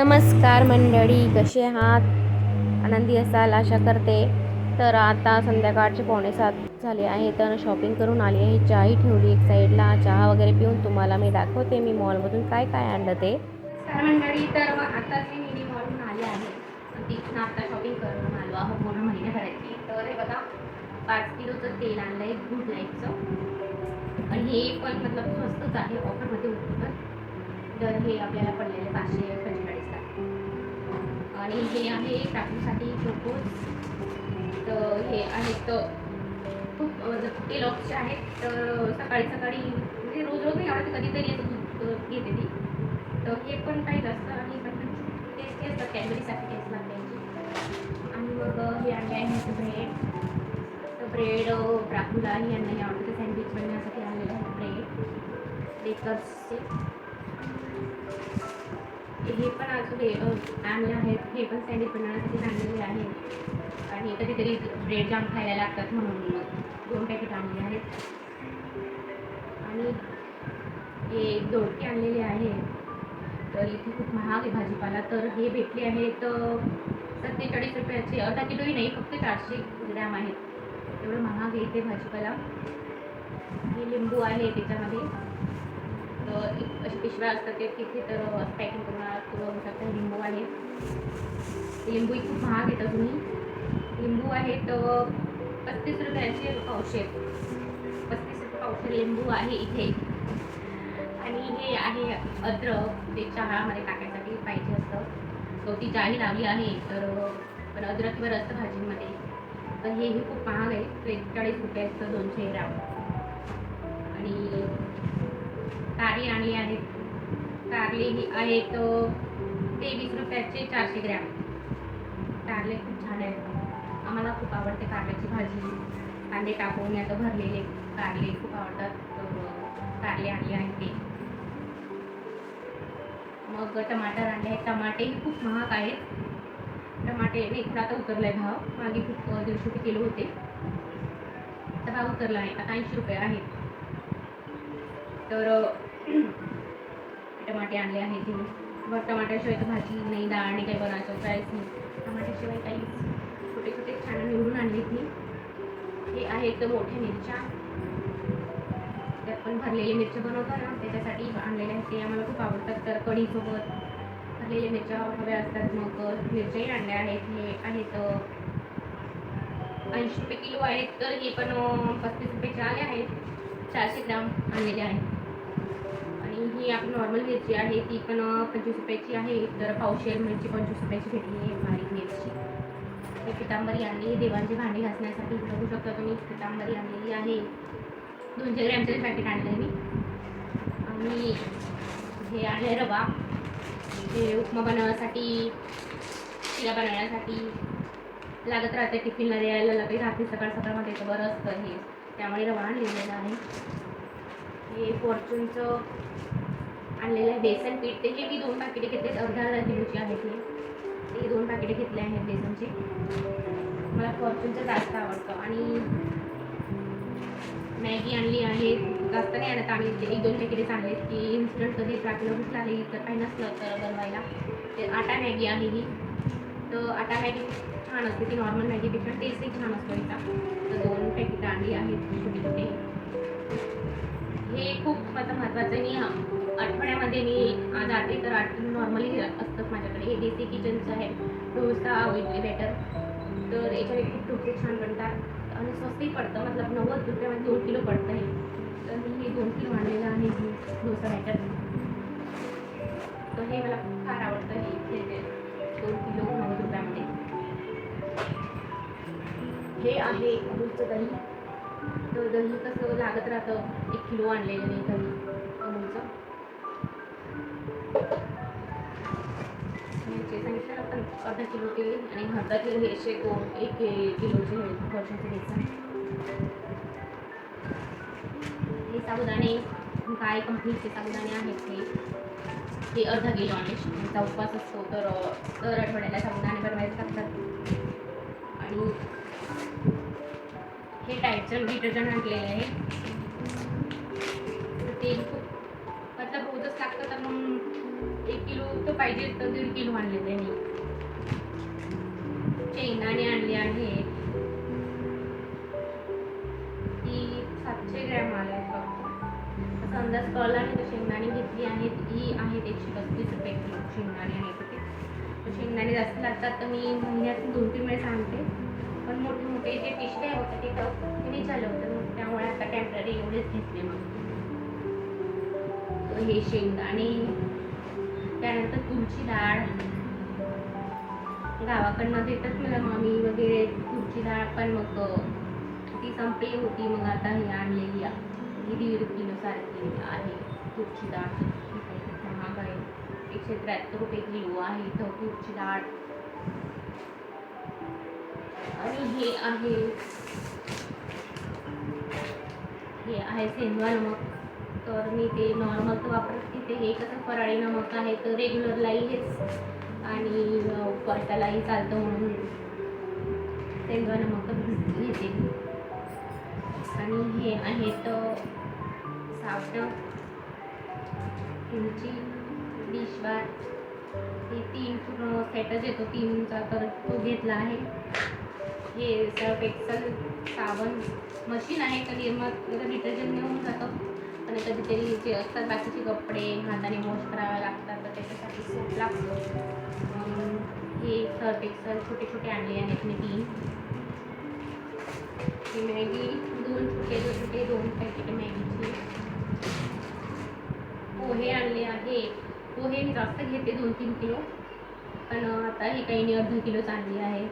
नमस्कार मंडळी कसे आहात? आनंदी असाल आशा करते. तर आता संध्याकाळचे पावणे सात झाले आहे. तर शॉपिंग करून आली आहे. चहाही ठेवली एक साईडला चहा वगैरे पिऊन तुम्हाला मी दाखवते मी मॉलमधून काय काय आणलं ते. मंडळी तर मग आताच मी मॉलमधून आले आहे. तिथून आता शॉपिंग करून आलो आहो पूर्ण महिन्याभराची. तर हे बघा पाच किलोचं तेल आणलं आहे गुड लाईटचं आणि हे पण मतलब स्वस्तच आहे ऑफरमध्ये होतं तर हे आपल्याला पडलेले पाचशे पंचेचाळीस आणि हे आहे टाकूसाठी चोकोज तर हे आहेत खूप टेलॉक्सचे आहेत तर सकाळी सकाळी म्हणजे रोज रोज नाही आवडते कधीतरी असं दूध घेते ती तर हे पण काही जास्त आणि टेस्टी असतात कॅलरीसाठी टेस्ट लागते आणि मग हे आणले आहे ब्रेड तर ब्रेड ब्राकुला ही यांना आवडतं सँडविच बनण्यासाठी आणलेलं आहे ब्रेड बेकर्सचे हे पण अजून हे आणलं आणले आहेत. हे पण सँडविच बनवण्यासाठी आणलेले आहेत. आणि कधीतरी ब्रेड जाम खायला लागतात म्हणून दोन पॅकेट आणले आहेत. आणि हे दोडके आणलेले आहे तर इथे खूप महाग आहे भाजीपाला. तर हे भेटले आहेत सत्तेचाळीस रुपयाचे. अर्धा किलोही नाही फक्त चारशे ग्रॅम आहेत. एवढं महाग आहे इथे भाजीपाला. हे लिंबू आहे त्याच्यामध्ये. एक अशी पिशव्या असतात ते तिथे तर पॅकिंग करून बघू शकता लिंबू आहे लिंबू खूप महाग आहेत तुम्ही लिंबू आहेत पस्तीस रुपयाचे पावशे पस्तीस रुपये पावशे लिंबू आहे इथे. आणि हे आहे अद्रक ते चहामध्ये टाकायसाठी पाहिजे असतं. सो ती चाही लावली आहे तर पण अद्रकवर असतं भाजीमध्ये. तर हे खूप महाग आहे. त्रेचाळीस रुपयाचं दोनशे ग्राम. आणि कारले आणली आहेत कारले ही आहेत तो तेवीस रुपयाचे चारशे ग्रॅम. कारले खूप छान आहेत. आम्हाला खूप आवडते कारल्याची भाजी. कांदे टाकून आता भरलेले कारले खूप आवडतात. कारले आणले आहेत ते. मग टमाटर आणले आहेत. टमाटेही खूप महाग आहेत. टमाटे नाही थोडा आता उतरला आहे भाव. मागे खूप दीडशे रुपये किलो होते. तर भाव उतरला आहे. आता ऐंशी रुपये आहेत. तर टमाटे आणले आहेत मी मग टमाट्याशिवाय तर भाजी नाही डाळ नाही काही बनवायचं काहीच नाही. टमाट्याशिवाय काही छोटे छोटे छान निवडून आणले मी हे आहेत मोठ्या मिरच्या. त्यात पण भरलेले मिरच्या बनवतो ना त्याच्यासाठी आणलेले आहेत. ते आम्हाला खूप आवडतात. तर कढीसोबत भरलेले मिरच्या हव्या असतात. मग मिरच्याही आणल्या आहेत. हे आहेत ऐंशी रुपये किलो आहेत. तर हे पण पस्तीस रुपये आले आहेत. चारशे ग्राम आणलेले आहेत. ही आपली नॉर्मल मिरची आहे ती पण पंचवीस रुपयाची आहे. तर पावशेर मिरची पंचवीस रुपयाची भेटली आहे बारीक मिरची. ही पितांबरी आणली देवांची भांडी घासण्यासाठी बघू शकता तुम्ही पितांबरी आणलेली आहे. दोनशे ग्रॅमचे पॅकेट आणलं मी. आणि हे आहे रवा. हे उपमा बनवण्यासाठी शिरा बनवण्यासाठी लागत राहते टिफिनला द्यायला लागते. रात्री सकाळ सकाळमध्ये तर बरं असतं हे. त्यामुळे रवा आणलेलं आहे. हे फॉर्च्यूनचं आणलेलं आहे बेसन पीठ. त्याचे मी दोन पाकिटे घेतले अर्धा अर्धा किलोची आहेत ते दोन पाकिटे घेतले आहेत बेसनचे. मला फॉर्च्यूनचं जास्त आवडतं. आणि मॅगी आणली आहे. जास्त नाही आणत आम्ही. ते एक दोन पॅकेटेच आणले की इन्स्टंट कधी टाकलं भूक लागली तर काही नसलं तर बनवायला. ते आटा मॅगी आहे ही. तर आटा मॅगी छान असते. ती नॉर्मल मॅगीपेक्षा टेस्टही छान असतो हिचा तर दोन पॅकेट आणली आहेत छोटे छोटे हे खूप आता महत्त्वाचं मी हा- आठवड्यामध्ये मी जाते तर आठ नॉर्मली असतं माझ्याकडे. हे देसी किचनचं आहे. डोसा इडली बॅटर तर याच्यावर खूप डोसे छान बनतात. आणि स्वस्तही पडतं. मतलब नव्वद रुपयामध्ये दोन किलो पडतं हे. तर मी हे दोन किलो आणलेलं आहे. डोसा बॅटर तर हे मला फार आवडतं. हे दोन किलो नव्वद रुपयामध्ये. हे आहे दूधचं दही. तर दही कसं लागत राहतं? एक किलो आणलेलं नाही दही अमूलचं. सांगितलं आपण अर्धा किलो ते आणि अर्धा किलो हे असे दोन एक किलोचे हे वर्षाचे हे साबुदाणे काय कंपनीचे साबुदाणे आहेत हे ते अर्धा किलो आणि त्यांचा उपवास असतो तर दर आठवड्याला साबुदाणे बनवायचे लागतात आणि हे टाईपचं डिटर्जंट आणलेलं आहे तर ते खूप मतलब रोजच लागतं तर मग एक किलो तर पाहिजे तर दीड किलो आणले त्यांनी. शेंगदाणे आणले आहे. ती सातशे ग्रॅम आले फक्त. असं अंदाज कळला नाही तर शेंगदाणे घेतली आहेत ही आहेत एकशे पस्तीस रुपये किलो शेंगदाणे आणि ते. तर शेंगदाणे जास्त लागतात तर मी महिन्यातून दोन तीन वेळेस आणते. पण मोठे मोठे जे पिशव्या होते ते तर ते नाही चालू होतं मग त्यामुळे आता टेंपररी एवढेच घेतले मग. हे शेंगदाणे त्यानंतर तुरची डाळ. गावाकडनं देतात मला मामी वगैरे तुरची डाळ पण मग ती संपली होती मग आता हे आणलेली आहे ही दीड किलो सारखी आहे तुरची डाळ. महाग आहे एकशे त्र्याहत्तर रुपये किलो आहे इथं तुरची डाळ. आणि हे आहे. हे आहे सेंधवा नमक तर मी ते नॉर्मल तर वापरत तिथे हे कसं फराळी नमक आहे तर रेग्युलरलाही हेच. आणि अ, चालतं म्हणून सेंद्वा नमकच घेते. आणि हे आहेत साबण तुमची डिशबार हे तीन पूर्ण सेटच येतो. तीनचा तर तो घेतला आहे. हे सर्फ एक्सल साबण मशीन आहे. कधी मग डिटर्जंट घेऊन जातं कधीतरी जे असतात बाकीचे कपडे हाताने वॉश करावे लागतात तर त्याच्यासाठी सोप लागतो. हे सर्फ एक्सल छोटे छोटे आणले आहेत मी तीन. ही मॅगी दोन छोटे छोटे दोन पॅकेट मॅगीचे पोहे आणले आहे. पोहे मी जास्त घेते दोन तीन किलो. पण आता हे काही नाही अर्धा किलोच आणली आहे.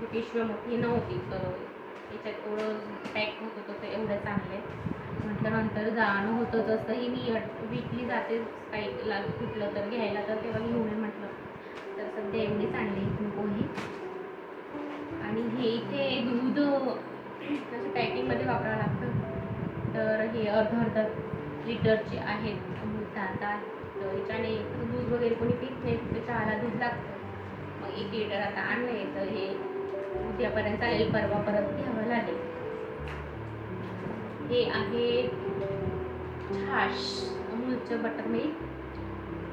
ती पिशव्या मोठी नव्हती तर त्याच्यात एवढं पॅक होत होतं तर एवढंच आणलं आहे. नंतर जाणं होतं तसंही मी विकली जाते काही लाग कुठलं तर घ्यायला तर तेव्हा घेऊन म्हटलं. तर सध्या एवढीच आणली इथून पोहे. आणि हे इथे दूध तसं पॅकिंगमध्ये वापरावं लागतं तर हे अर्धा अर्धा लिटरचे आहेत अमूल तर याच्याने दूध वगैरे कोणी पित नाही तिथे चहाला दूध लागतं. मग एक लिटर आता आणलं आहे तर हे उद्यापर्यंत चालेल परवा परत घ्यावं लागेल. हे आहे छाश अमूलचं बटर मिल्क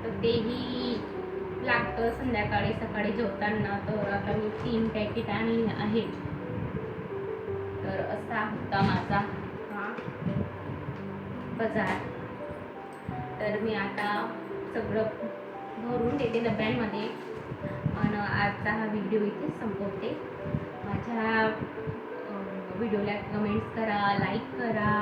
तर तेही लागतं संध्याकाळी सकाळी जेवताना. तर आता मी तीन पॅकेट आणले आहेत. तर असा होता माझा हा बाजार. तर मी आता सगळं भरून देते डब्यांमध्ये. आणि आजचा हा व्हिडिओ इथेच संपवते. माझ्या व्हिडिओला कमेंट्स करा लाईक करा.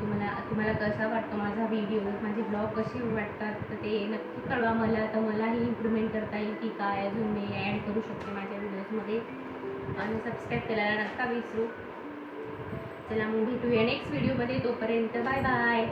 तुम्हाला तुम्हाला कसा वाटतो माझा व्हिडिओ माझे ब्लॉग कसे वाटतात? तर ते नक्की कळवा मला. तर मलाही इम्प्रूव्हमेंट करता येईल की काय? अजून मी ॲड करू शकते माझ्या व्हिडिओजमध्ये आणि सबस्क्राईब करायला नक्का विसरू. चला मग भेटूया नेक्स्ट व्हिडिओमध्ये तोपर्यंत बाय बाय